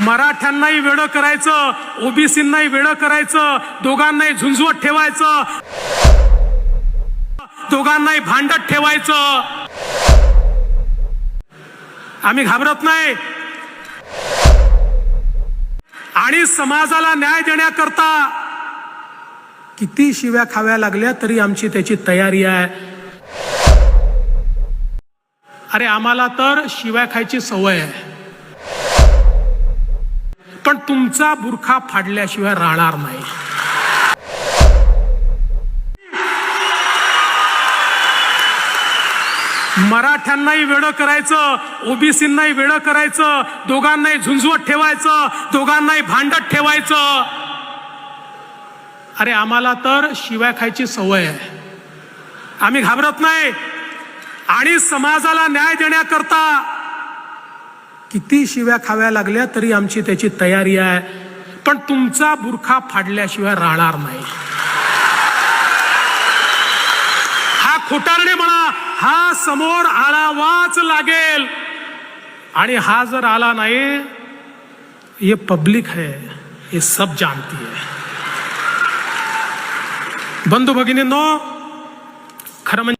मराठ्यांनाही वेळं करायचं ओबीसींनाही वेळं करायचं दोघांनाही झुंजवत ठेवायचं दोघांनाही भांडत ठेवायचं. आम्ही घाबरत नाही. आणि समाजाला न्याय देण्याकरता किती शिव्या खाव्या लागल्या तरी आमची त्याची तयारी आहे. अरे आम्हाला तर शिव्या खायची सवय आहे. तुमचा बुरखा फाडल्याशिवाय राहणार नाही. मराठ्यांनाही वेळं करायचं ओबीसींनाही वेडं करायचं दोघांनाही झुंजवत ठेवायचं दोघांनाही भांडत ठेवायचं. अरे आम्हाला तर शिवाय खायची सवय आहे. आम्ही घाबरत नाही. आणि समाजाला न्याय देण्याकरता किती शिव्या खाव्या लागल्या तरी आमची त्याची तयारी आहे. पण तुमचा बुरखा फाडल्याशिवाय राहणार नाही. हा खोटारडे म्हणा हा समोर आलावाच लागेल. आणि हा जर आला नाही ये पब्लिक है ये सब जानती है. बंधू भगिनींनो खरं म्हणजे